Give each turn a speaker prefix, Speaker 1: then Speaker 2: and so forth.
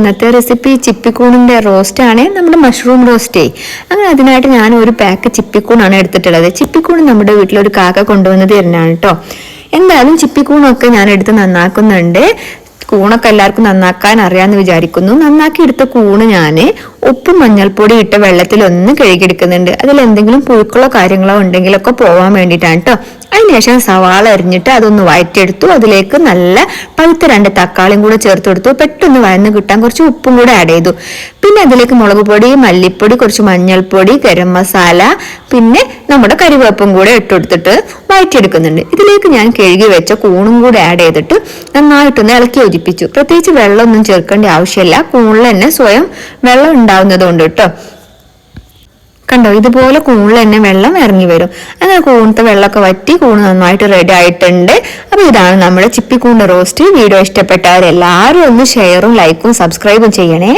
Speaker 1: ഇന്നത്തെ recipe ചിപ്പിക്കൂണിന്റെ roast ആണ് നമ്മുടെ മഷ്റൂം റോസ്റ്റേ അങ്ങനെ അതിനായിട്ട് ഞാൻ ഒരു പാക്ക് ചിപ്പിക്കൂണാണ് എടുത്തിട്ടുള്ളത്. ചിപ്പിക്കൂൺ നമ്മുടെ വീട്ടിലൊരു കാക്ക കൊണ്ടുവന്നത് തന്നെയാണ് കേട്ടോ എന്തായാലും ചിപ്പിക്കൂണൊക്കെ ഞാൻ എടുത്ത് നന്നാക്കുന്നുണ്ട്. കൂണൊക്കെ എല്ലാവർക്കും നന്നാക്കാൻ അറിയാമെന്ന് വിചാരിക്കുന്നു. നന്നാക്കി എടുത്ത കൂണ് ഞാൻ ഉപ്പും മഞ്ഞൾപ്പൊടി ഇട്ട വെള്ളത്തിൽ ഒന്ന് കഴുകിയെടുക്കുന്നുണ്ട്. അതിൽ എന്തെങ്കിലും പുഴുക്കളോ കാര്യങ്ങളോ ഉണ്ടെങ്കിലൊക്കെ പോവാൻ വേണ്ടിയിട്ടാണ് കേട്ടോ അതിനുശേഷം സവാള അരിഞ്ഞിട്ട് അതൊന്ന് വഴറ്റിയെടുത്തു അതിലേക്ക് നല്ല പഴുത്ത രണ്ട് തക്കാളിയും കൂടെ ചേർത്ത് കൊടുത്തു. പെട്ടെന്ന് വഴന്ന് കിട്ടാൻ കുറച്ച് ഉപ്പും കൂടെ ആഡ് ചെയ്തു. പിന്നെ അതിലേക്ക് മുളക് പൊടി മല്ലിപ്പൊടി കുറച്ച് മഞ്ഞൾപ്പൊടി ഗരം മസാല പിന്നെ നമ്മുടെ കരിവേപ്പും കൂടെ ഇട്ടുകൊടുത്തിട്ട് വഴറ്റിയെടുക്കുന്നുണ്ട് ഇതിലേക്ക് ഞാൻ കഴുകി വെച്ച കൂണും കൂടി ആഡ് ചെയ്തിട്ട് നന്നായിട്ടൊന്ന് ഇളക്കി യോജിപ്പിച്ചു. പ്രത്യേകിച്ച് വെള്ളമൊന്നും ചേർക്കേണ്ട ആവശ്യമില്ല. കൂണിൽ തന്നെ സ്വയം വെള്ളം ഉണ്ടാവുന്നതുകൊണ്ട് കേട്ടോ കണ്ടോ? ഇതുപോലെ കൂണിൽ തന്നെ വെള്ളം ഇറങ്ങി വരും. അങ്ങനെ കൂണത്തെ വെള്ളമൊക്കെ വറ്റി കൂണ് നന്നായിട്ട് റെഡി ആയിട്ടുണ്ട്. അപ്പൊ ഇതാണ് നമ്മുടെ ചിപ്പിക്കൂണ്ട് റോസ്റ്റ് വീഡിയോ ഇഷ്ടപ്പെട്ടവരെല്ലാവരും ഒന്ന് ഷെയറും ലൈക്കും സബ്സ്ക്രൈബും ചെയ്യണേ.